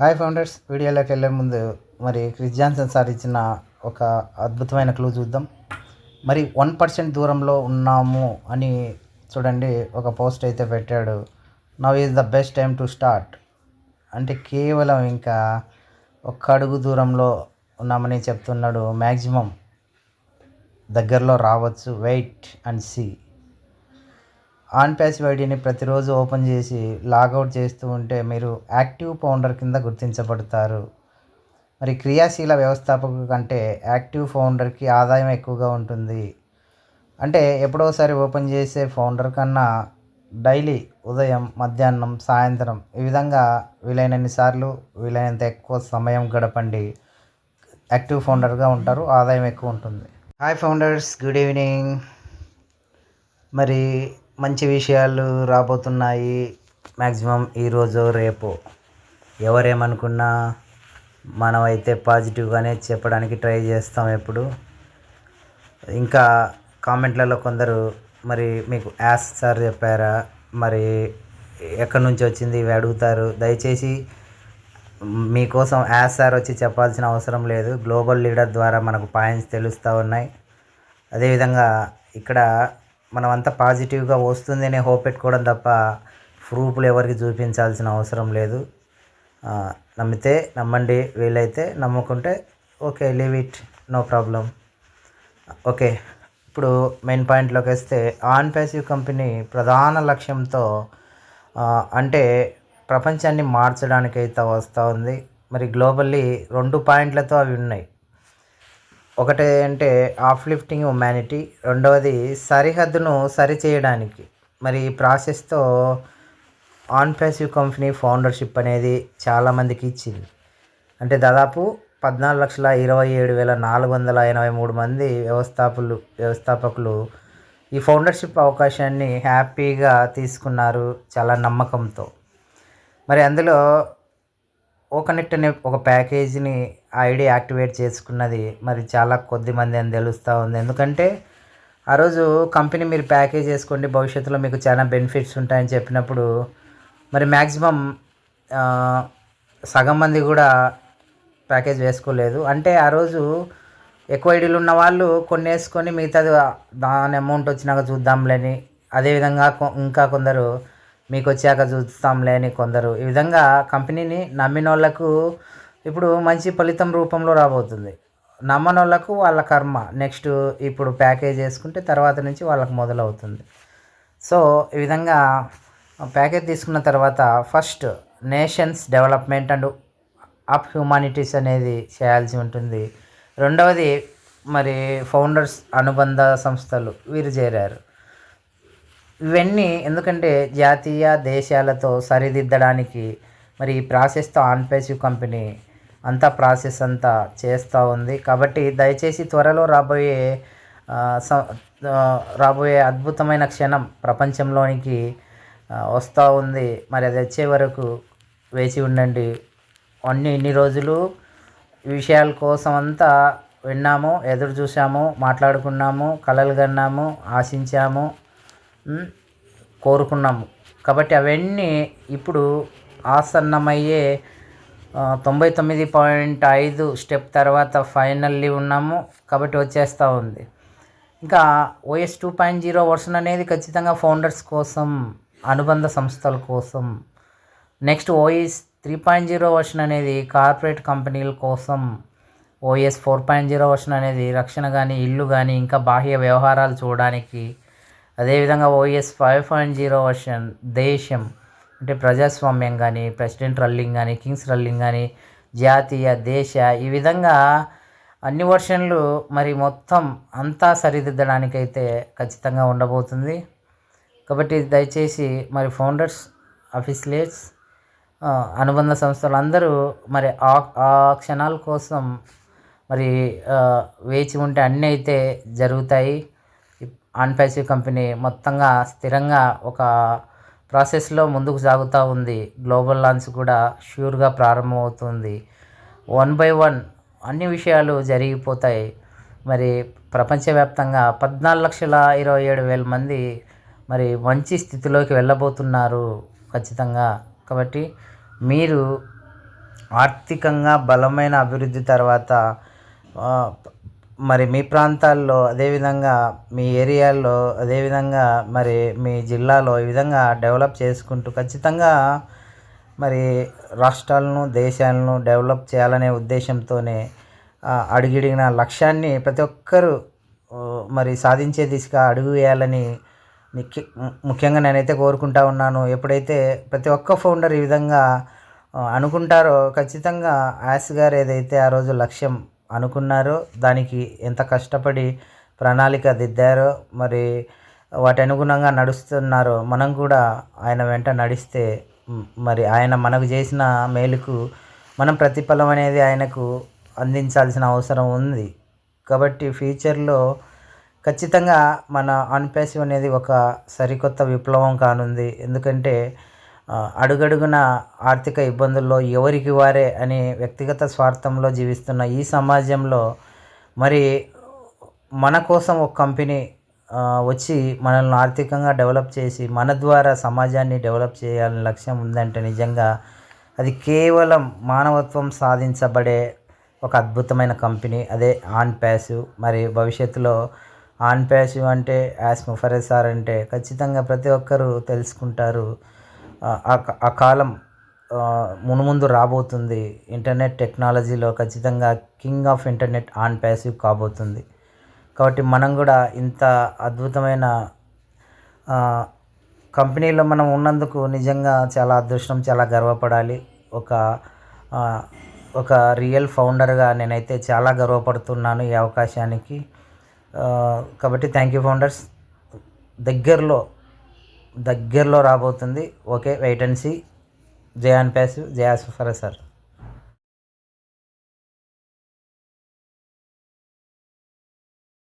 Hi founders వీడియోలోకి వెళ్ళే ముందు మరి క్రిస్ జాన్సన్ సార్ ఇచ్చిన ఒక అద్భుతమైన క్లూ చూద్దాం. మరి వన్ పర్సెంట్ దూరంలో ఉన్నాము అని చూడండి ఒక పోస్ట్ అయితే పెట్టాడు. Now is the best time to start అంటే కేవలం ఇంకా ఒక్క అడుగు దూరంలో ఉన్నామని చెప్తున్నాడు. మ్యాక్సిమం దగ్గరలో రావచ్చు. Wait and see on passive ఐడిని ప్రతిరోజు ఓపెన్ చేసి లాగౌట్ చేస్తూ ఉంటే మీరు యాక్టివ్ ఫౌండర్ కింద గుర్తించబడతారు. మరి క్రియాశీల వ్యవస్థాపకు కంటే యాక్టివ్ ఫౌండర్కి ఆదాయం ఎక్కువగా ఉంటుంది. అంటే ఎప్పుడోసారి ఓపెన్ చేసే ఫౌండర్ కన్నా డైలీ ఉదయం మధ్యాహ్నం సాయంత్రం ఈ విధంగా వీలైనన్ని సార్లు వీలైనంత ఎక్కువ సమయం గడపండి. యాక్టివ్ ఫౌండర్గా ఉంటారు ఆదాయం ఎక్కువ ఉంటుంది. Hi founders good evening. మరి మంచి విషయాలు రాబోతున్నాయి మ్యాక్సిమం ఈరోజు రేపు. ఎవరేమనుకున్నా మనమైతే పాజిటివ్గానే చెప్పడానికి ట్రై చేస్తాం ఎప్పుడు. ఇంకా కామెంట్లలో కొందరు మరి మీకు యాస్ సార్ చెప్పారా మరి ఎక్కడి నుంచి వచ్చింది ఇవి అడుగుతారు. దయచేసి మీకోసం యాస్ సార్ వచ్చి చెప్పాల్సిన అవసరం లేదు. గ్లోబల్ లీడర్ ద్వారా మనకు పాయింట్స్ తెలుస్తూ ఉన్నాయి. అదేవిధంగా ఇక్కడ మనం అంతా పాజిటివ్గా వస్తుంది అనే హోప్ పెట్టుకోవడం తప్ప ప్రూఫ్లు ఎవరికి చూపించాల్సిన అవసరం లేదు. నమ్మితే నమ్మండి వీలైతే నమ్ముకుంటే okay leave it no problem. Okay ఇప్పుడు మెయిన్ పాయింట్లోకి వస్తే ఆన్ ప్యాసివ్ కంపెనీ ప్రధాన లక్ష్యంతో అంటే ప్రపంచాన్ని మార్చడానికైతే వస్తూ ఉంది. మరి గ్లోబల్లీ రెండు పాయింట్లతో అవి ఉన్నాయి. ఒకటి అంటే ఆఫ్ లిఫ్టింగ్ హ్యుమానిటీ రెండవది సరిహద్దును సరిచేయడానికి. మరి ఈ ప్రాసెస్తో ఆన్ ప్యాసివ్ కంపెనీ ఫౌండర్షిప్ అనేది చాలామందికి ఇచ్చింది. అంటే దాదాపు పద్నాలుగు లక్షల ఇరవై ఏడు వేల నాలుగు వందల ఎనభై మూడు మంది వ్యవస్థాపకులు వ్యవస్థాపకులు ఈ ఫౌండర్షిప్ అవకాశాన్ని హ్యాపీగా తీసుకున్నారు చాలా నమ్మకంతో. మరి అందులో ఓకనెక్ట్ అనే ఒక ప్యాకేజీని ఐడి యాక్టివేట్ చేసుకున్నది మరి చాలా కొద్ది మంది అని తెలుస్తూ ఉంది. ఎందుకంటే ఆ రోజు కంపెనీ మీరు ప్యాకేజ్ చేసుకోండి భవిష్యత్తులో మీకు చాలా బెనిఫిట్స్ ఉంటాయని చెప్పినప్పుడు మరి మ్యాక్సిమం సగం మంది కూడా ప్యాకేజ్ వేసుకోలేదు. అంటే ఆ రోజు ఎక్కువ ఐడీలు ఉన్న వాళ్ళు కొన్ని వేసుకొని మిగతాది దాని అమౌంట్ వచ్చినాక చూద్దాంలేని అదేవిధంగా కొ- ఇంకా కొందరు మీకు వచ్చాక చూస్తాంలే అని కొందరు. ఈ విధంగా కంపెనీని నమ్మిన వాళ్ళకు ఇప్పుడు మంచి ఫలితం రూపంలో రాబోతుంది. నమ్మని వాళ్ళకు వాళ్ళ కర్మ. నెక్స్ట్ ఇప్పుడు ప్యాకేజ్ చేసుకుంటే తర్వాత నుంచి వాళ్ళకి మొదలవుతుంది. సో ఈ విధంగా ప్యాకేజ్ తీసుకున్న తర్వాత first nations development and up humanities అనేది చేయాల్సి ఉంటుంది. రెండవది మరి ఫౌండర్స్ అనుబంధ సంస్థలు వీరు చేరారు. ఇవన్నీ ఎందుకంటే జాతీయ దేశాలతో సరిదిద్దడానికి మరి ఈ ప్రాసెస్తో ఆన్పేసివ్ కంపెనీ అంతా ప్రాసెస్ అంతా చేస్తూ ఉంది. కాబట్టి దయచేసి త్వరలో రాబోయే రాబోయే అద్భుతమైన క్షణం ప్రపంచంలోనికి వస్తూ ఉంది. మరి అది వచ్చే వరకు వేచి ఉండండి. అన్ని ఇన్ని రోజులు విషయాల కోసం అంతా విన్నాము ఎదురు చూసాము మాట్లాడుకున్నాము కలలు కన్నాము ఆశించాము. కోరుకున్నాము. కాబట్టి అవన్నీ ఇప్పుడు ఆసన్నమయ్యే తొంభై తొమ్మిది పాయింట్ ఐదు స్టెప్ తర్వాత ఫైనల్లీ ఉన్నాము. కాబట్టి వచ్చేస్తూ ఉంది. ఇంకా OS two point zero version అనేది ఖచ్చితంగా ఫౌండర్స్ కోసం అనుబంధ సంస్థల కోసం. Next OS three point zero version అనేది కార్పొరేట్ కంపెనీల కోసం. OS four point zero version అనేది రక్షణ కానీ ఇల్లు కానీ ఇంకా బాహ్య వ్యవహారాలు చూడడానికి అదేవిధంగా OS five point zero version దేశం అంటే ప్రజాస్వామ్యం కానీ ప్రెసిడెంట్ రల్లింగ్ కానీ కింగ్స్ రల్లింగ్ కానీ జాతీయ దేశ ఈ విధంగా అన్ని వర్షన్లు మరి మొత్తం అంతా సరిదిద్దడానికైతే ఖచ్చితంగా ఉండబోతుంది. కాబట్టి దయచేసి మరి ఫౌండర్స్ అఫిసిలేట్స్ అనుబంధ సంస్థలు అందరూ మరి ఆ ఆ క్షణాల కోసం మరి వేచి ఉంటే అన్నీ అయితే జరుగుతాయి. ఆన్పాసివ్ కంపెనీ మొత్తంగా స్థిరంగా ఒక ప్రాసెస్లో ముందుకు సాగుతూ ఉంది. గ్లోబల్ లాంచ్ కూడా ష్యూర్గా ప్రారంభమవుతుంది. వన్ బై వన్ అన్ని విషయాలు జరిగిపోతాయి. మరి ప్రపంచవ్యాప్తంగా పద్నాలుగు లక్షల ఇరవై ఏడు వేల మంది మరి మంచి స్థితిలోకి వెళ్ళబోతున్నారు ఖచ్చితంగా. కాబట్టి మీరు ఆర్థికంగా బలమైన అభివృద్ధి తర్వాత మరి మీ ప్రాంతాల్లో అదేవిధంగా మీ ఏరియాల్లో అదేవిధంగా మరి మీ జిల్లాలో ఈ విధంగా డెవలప్ చేసుకుంటూ ఖచ్చితంగా మరి రాష్ట్రాలను దేశాలను డెవలప్ చేయాలనే ఉద్దేశంతోనే ఆ, అడుగిడిగిన లక్ష్యాన్ని ప్రతి ఒక్కరూ మరి సాధించే దిశగా అడుగు వేయాలని ముఖ్యంగా నేనైతే కోరుకుంటా ఉన్నాను. ఎప్పుడైతే ప్రతి ఒక్క ఫౌండర్ ఈ విధంగా అనుకుంటారో ఖచ్చితంగా యాస్ గారు ఏదైతే ఆ రోజు లక్ష్యం అనుకున్నారో దానికి ఎంత కష్టపడి ప్రణాళిక దిద్దారో మరి వాటి అనుగుణంగా నడుస్తున్నారో మనం కూడా ఆయన వెంట నడిస్తే మరి ఆయన మనకు చేసిన మేలుకు మనం ప్రతిఫలం అనేది ఆయనకు అందించాల్సిన అవసరం ఉంది. కాబట్టి ఫ్యూచర్లో ఖచ్చితంగా మన అన్పేసి అనేది ఒక సరికొత్త విప్లవం కానుంది. ఎందుకంటే అడుగడుగున ఆర్థిక ఇబ్బందుల్లో ఎవరికి వారే అని వ్యక్తిగత స్వార్థంలో జీవిస్తున్న ఈ సమాజంలో మరి మన కోసం ఒక కంపెనీ వచ్చి మనల్ని ఆర్థికంగా డెవలప్ చేసి మన ద్వారా సమాజాన్ని డెవలప్ చేయాలని లక్ష్యం ఉందంటే నిజంగా అది కేవలం మానవత్వం సాధించబడే ఒక అద్భుతమైన కంపెనీ. అదే ఆన్ ప్యాసివ్ మరి భవిష్యత్తులో ఆన్ ప్యాసివ్ అంటే యాస్ ముఫరే సార్ అంటే ఖచ్చితంగా ప్రతి ఒక్కరూ తెలుసుకుంటారు. ఆ, ఆ కాలం మునుముందు రాబోతుంది. ఇంటర్నెట్ టెక్నాలజీలో ఖచ్చితంగా king of internet on passive కాబోతుంది. కాబట్టి మనం కూడా ఇంత అద్భుతమైన కంపెనీలో మనం ఉన్నందుకు నిజంగా చాలా అదృష్టం చాలా గర్వపడాలి. ఒక ఒక రియల్ ఫౌండర్గా నేనైతే చాలా గర్వపడుతున్నాను ఈ అవకాశానికి. కాబట్టి థ్యాంక్ యూ ఫౌండర్స్. దగ్గరలో దగ్గరలో రాబోతుంది. Okay wait and see Onpassive Ash Mufareh sir.